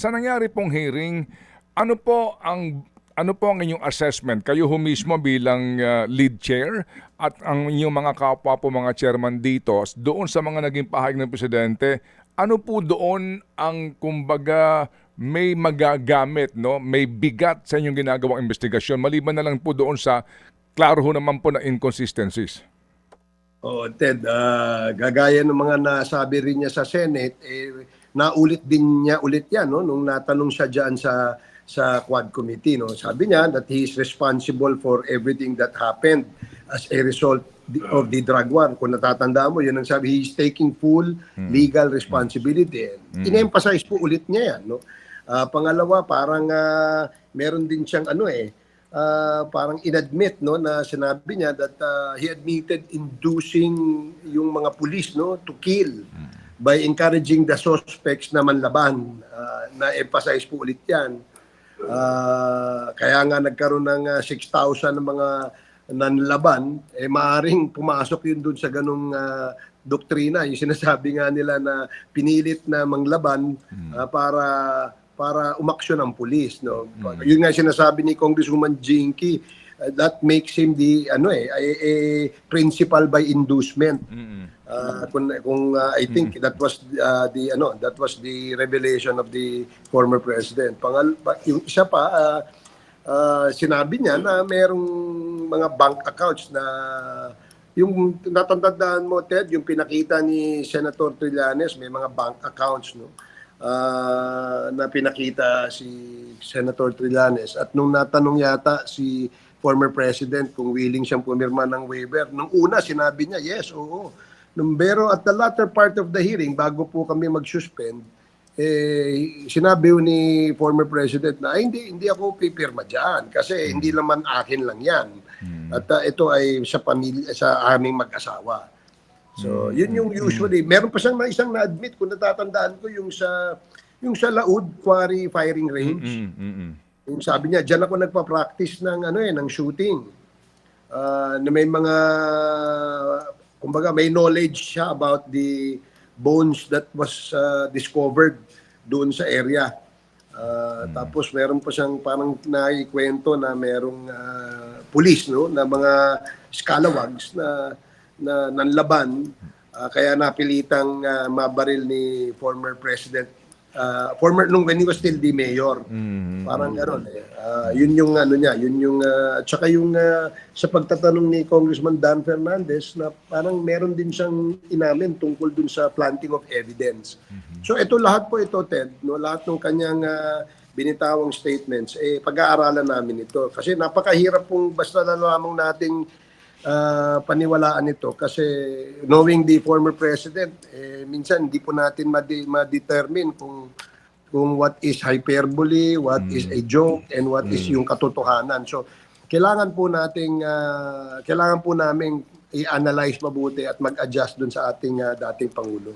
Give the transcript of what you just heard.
sa nangyari pong hearing, ano po ang ano po ang inyong assessment? Kayo ho mismo bilang uh, lead chair at ang inyong mga kapwa po mga chairman dito, doon sa mga naging pahayag ng presidente, ano po doon ang kumbaga may magagamit, no? may bigat sa inyong ginagawang investigasyon, maliban na lang po doon sa klaro ho naman po na inconsistencies. Oh, Ted, ah, gagaya ng mga nasabi rin niya sa Senate, eh, naulit din niya ulit yan no nung natanong siya diyan sa sa Quad Committee no. Sabi niya that he is responsible for everything that happened as a result of the drug war. Kung natatandaan mo, yun ang sabi, he is taking full legal responsibility. And In-emphasize po ulit niya yan. No? Ah, pangalawa, parang ah, meron din siyang ano eh, ah, parang inadmit no na sinabi niya that ah, he admitted inducing yung mga pulis no to kill by encouraging the suspects na manlaban. Ah, na emphasize po ulit yan. Ah, kaya nga nagkaroon ng ah, 6,000 ng mga nanlaban eh maaring pumasok yun doon sa ganung ah, doktrina. Yung sinasabi nga nila na pinilit na manglaban ah, para para umaksyon ang pulis no? Yun nga sinasabi ni Congresswoman Jinky uh, that makes him the ano eh a, a principal by inducement. Uh, kung kung uh, I think that was uh, the ano that was the revelation of the former president. Pangal pa- yung isa pa uh, uh, sinabi niya na merong mga bank accounts na yung natatandaan mo Ted yung pinakita ni Senator Trillanes may mga bank accounts no? Uh, na pinakita si Senator Trillanes. At nung natanong yata si former president kung willing siyang pumirma ng waiver nung una sinabi niya yes oo Nung, pero at the latter part of the hearing bago po kami mag-suspend eh, sinabi ni former president na ay hindi hindi ako pipirma diyan kasi hindi naman akin lang 'yan. At uh, ito ay sa pamilya sa aming mag-asawa. So, yun yung usually. Meron pa siyang na isang na-admit kung natatandaan ko yung sa yung sa Laud Quarry Firing Range. Yung sabi niya, diyan ako nagpa-practice ng ano eh, ng shooting. Ah, na may mga kumbaga may knowledge siya about the bones that was ah, discovered doon sa area. Ah, Tapos meron pa siyang parang naikwento na merong ah, police no na mga scalawags na na nanlaban Ah, kaya napilitang ah, mabaril ni former president ah, former nung when he was still the mayor. Parang gano'n eh. Ah, yun yung ano niya, yun yung uh, tsaka yung ah, sa pagtatanong ni Congressman Dan Fernandez na parang meron din siyang inamin tungkol dun sa planting of evidence. So ito lahat po ito Ted, no lahat ng kanyang ah, binitawang statements eh pag-aaralan namin ito kasi napakahirap pong basta na lamang nating ah, paniwalaan ito kasi knowing the former president eh, minsan hindi po natin madi- ma-determine kung kung what is hyperbole, what is a joke, and what is yung katotohanan. So, kailangan po nating ah, kailangan po namin i-analyze mabuti at mag-adjust dun sa ating ah, dating pangulo.